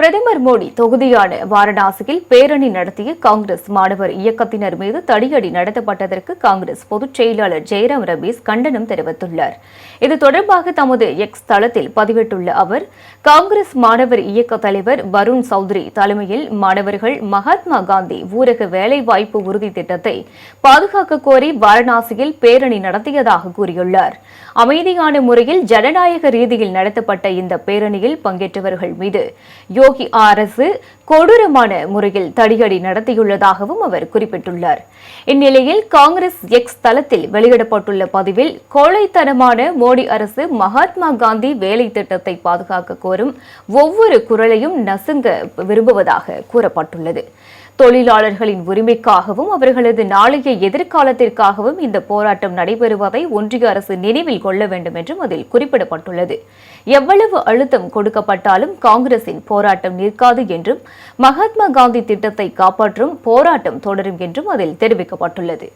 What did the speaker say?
பிரதமர் மோடி தொகுதியான வாரணாசியில் பேரணி நடத்திய காங்கிரஸ் மாணவர் இயக்கத்தினர் மீது தடியடி நடத்தப்பட்டதற்கு காங்கிரஸ் பொதுச் செயலாளர் ஜெயராம் ரமேஷ் கண்டனம் தெரிவித்துள்ளார். இது தொடர்பாக தமது எக்ஸ் தளத்தில் பதிவிட்டுள்ள அவர் காங்கிரஸ் மாணவர் இயக்க தலைவர் வருண் சௌத்ரி தலைமையில் மாணவர்கள் மகாத்மா காந்தி ஊரக வேலைவாய்ப்பு உறுதி திட்டத்தை பாதுகாக்க கோரி வாரணாசியில் பேரணி நடத்தியதாக கூறியுள்ளார். அமைதியான முறையில் ஜனநாயக ரீதியில் நடத்தப்பட்ட இந்த பேரணியில் பங்கேற்றவர்கள் மீது யோ யோகி அரசு கொடூரமான முறையில் தடியடி நடத்தியுள்ளதாகவும் அவர் குறிப்பிட்டுள்ளார். இந்நிலையில் காங்கிரஸ் எக்ஸ் தளத்தில் வெளியிடப்பட்டுள்ள பதிவில் கோழைத்தனமான மோடி அரசு மகாத்மா காந்தி வேலை திட்டத்தை பாதுகாக்க கோரும் ஒவ்வொரு குரலையும் நசுங்க விரும்புவதாக கூறப்பட்டுள்ளது. தொழிலாளர்களின் உரிமைக்காகவும் அவர்களது நாளைய எதிர்காலத்திற்காகவும் இந்த போராட்டம் நடைபெறுவதை ஒன்றிய அரசு நினைவில் கொள்ள வேண்டும் என்றும் அதில் குறிப்பிடப்பட்டுள்ளது. எவ்வளவு அழுத்தம் கொடுக்கப்பட்டாலும் காங்கிரசின் போராட்டம் நிற்காது என்றும் மகாத்மா காந்தி திட்டத்தை காப்பாற்றும் போராட்டம் தொடரும் என்றும் அதில் தெரிவிக்கப்பட்டுள்ளது.